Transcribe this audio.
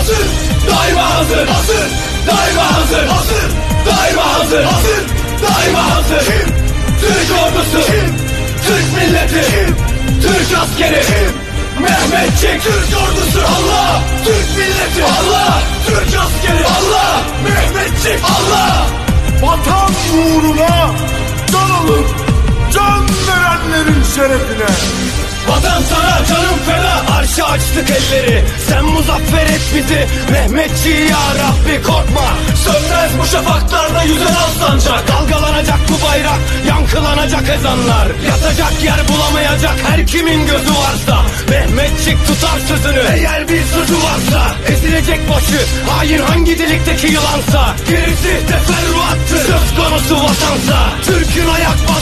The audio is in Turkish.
hazır, daima hazır, hazır, daima hazır, hazır, daima hazır, hazır, daima hazır. Kim? Türk ordusu, kim? Türk milleti, kim? Türk askeri, kim? Mehmetçik, Türk ordusu, Allah, Türk milleti, Allah, Türk askeri, Allah, Mehmetçik, Allah. Vatan uğruna can alıp can verenlerin şerefine. Vatan sana canım feda. Arşa açtık elleri. Sen muzaffer et bizi Mehmetçi ya Rabbi korkma. Sönmez bu şafaklarda yüzen al sancak Dalgalanacak bu bayrak Yankılanacak ezanlar. Yatacak yer bulamayacak her kimin gözü varsa. Mehmetçik tutar sözünü Eğer bir sözü varsa. Ezilecek başı Hain hangi delikteki yılansa. Gerisi teferruattır Söz konusu vatansa. Türk'ün ayak bastığı